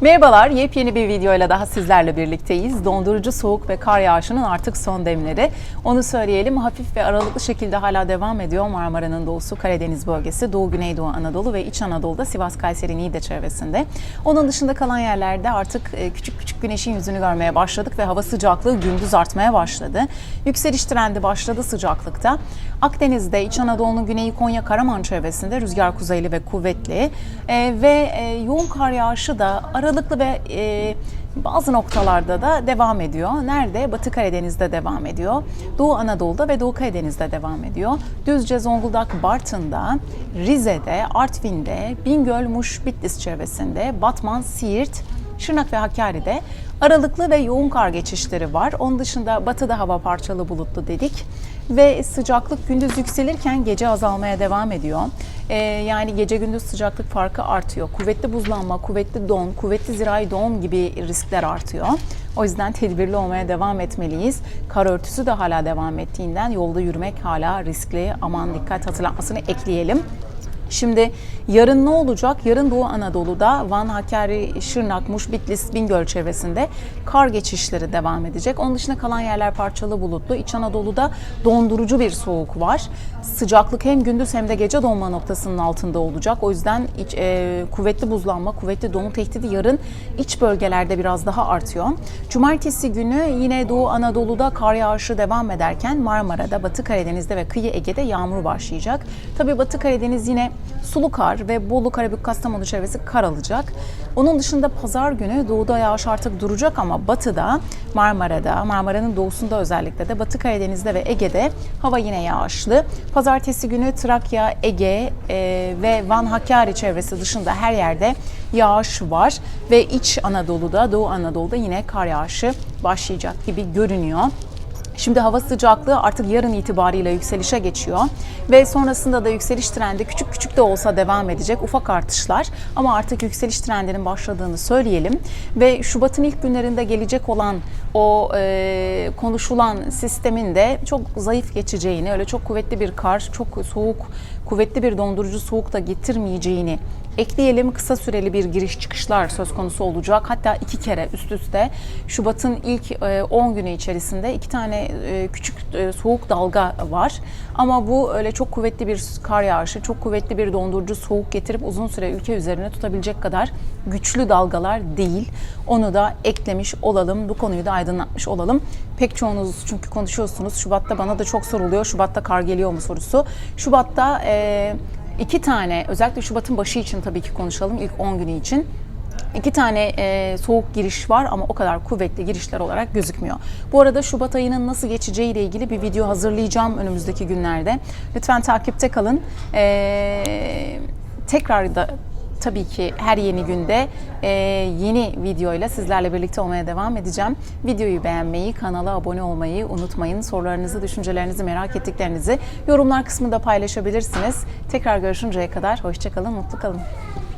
Merhabalar, yepyeni bir videoyla daha sizlerle birlikteyiz. Dondurucu soğuk ve kar yağışının artık son demleri. Onu söyleyelim, hafif ve aralıklı şekilde hala devam ediyor Marmara'nın doğusu, Karadeniz bölgesi, Doğu Güneydoğu Anadolu ve İç Anadolu'da Sivas, Kayseri, Niğde çevresinde. Onun dışında kalan yerlerde artık e, küçük küçük güneşin yüzünü görmeye başladık ve hava sıcaklığı gündüz artmaya başladı. Yükseliş trendi başladı sıcaklıkta. Akdeniz'de, İç Anadolu'nun güneyi Konya, Karaman çevresinde rüzgar kuzeyli ve kuvvetli E, ve e, yoğun kar yağışı da aralıklı ve e, bazı noktalarda da devam ediyor. Nerede? Batı Karadeniz'de devam ediyor. Doğu Anadolu'da ve Doğu Karadeniz'de devam ediyor. Düzce, Zonguldak, Bartın'da, Rize'de, Artvin'de, Bingöl, Muş, Bitlis çevresinde, Batman, Siirt, Şırnak ve Hakkari'de aralıklı ve yoğun kar geçişleri var. Onun dışında batıda hava parçalı bulutlu dedik ve sıcaklık gündüz yükselirken gece azalmaya devam ediyor. Ee, yani gece gündüz sıcaklık farkı artıyor. Kuvvetli buzlanma, kuvvetli don, kuvvetli zirai don gibi riskler artıyor. O yüzden tedbirli olmaya devam etmeliyiz. Kar örtüsü de hala devam ettiğinden yolda yürümek hala riskli. Aman dikkat hatırlatmasını ekleyelim. Şimdi yarın ne olacak? Yarın Doğu Anadolu'da Van, Hakkari, Şırnak, Muş, Bitlis, Bingöl çevresinde kar geçişleri devam edecek. Onun dışında kalan yerler parçalı bulutlu. İç Anadolu'da dondurucu bir soğuk var. Sıcaklık hem gündüz hem de gece donma noktasının altında olacak. O yüzden iç, e, kuvvetli buzlanma, kuvvetli donu tehdidi yarın iç bölgelerde biraz daha artıyor. Cumartesi günü yine Doğu Anadolu'da kar yağışı devam ederken Marmara'da, Batı Karadeniz'de ve kıyı Ege'de yağmur başlayacak. Tabii Batı Karadeniz yine sulu kar ve Bolu, Karabük, Kastamonu çevresi kar alacak. Onun dışında pazar günü doğuda yağış artık duracak ama batıda, Marmara'da, Marmara'nın doğusunda özellikle de Batı Karadeniz'de ve Ege'de hava yine yağışlı. Pazartesi günü Trakya, Ege e, ve Van Hakkari çevresi dışında her yerde yağış var ve İç Anadolu'da, Doğu Anadolu'da yine kar yağışı başlayacak gibi görünüyor. Şimdi hava sıcaklığı artık yarın itibariyle yükselişe geçiyor ve sonrasında da yükseliş trendi küçük küçük de olsa devam edecek ufak artışlar. Ama artık yükseliş trendinin başladığını söyleyelim ve Şubat'ın ilk günlerinde gelecek olan o e, konuşulan sistemin de çok zayıf geçeceğini öyle çok kuvvetli bir kar çok soğuk kuvvetli bir dondurucu soğuk da getirmeyeceğini ekleyelim. Kısa süreli bir giriş çıkışlar söz konusu olacak. Hatta iki kere üst üste Şubat'ın ilk e, 10 günü içerisinde iki tane e, küçük e, soğuk dalga var. Ama bu öyle çok kuvvetli bir kar yağışı, çok kuvvetli bir dondurucu soğuk getirip uzun süre ülke üzerine tutabilecek kadar güçlü dalgalar değil. Onu da eklemiş olalım. Bu konuyu da aydınlatmış olalım. Pek çoğunuz çünkü konuşuyorsunuz. Şubat'ta bana da çok soruluyor. Şubat'ta kar geliyor mu sorusu. Şubat'ta e, iki tane özellikle Şubat'ın başı için tabii ki konuşalım ilk 10 günü için. İki tane e, soğuk giriş var ama o kadar kuvvetli girişler olarak gözükmüyor. Bu arada Şubat ayının nasıl geçeceği ile ilgili bir video hazırlayacağım önümüzdeki günlerde. Lütfen takipte kalın. E, tekrar da tabii ki her yeni günde e, yeni videoyla sizlerle birlikte olmaya devam edeceğim. Videoyu beğenmeyi, kanala abone olmayı unutmayın. Sorularınızı, düşüncelerinizi, merak ettiklerinizi yorumlar kısmında paylaşabilirsiniz. Tekrar görüşünceye kadar hoşçakalın, mutlu kalın.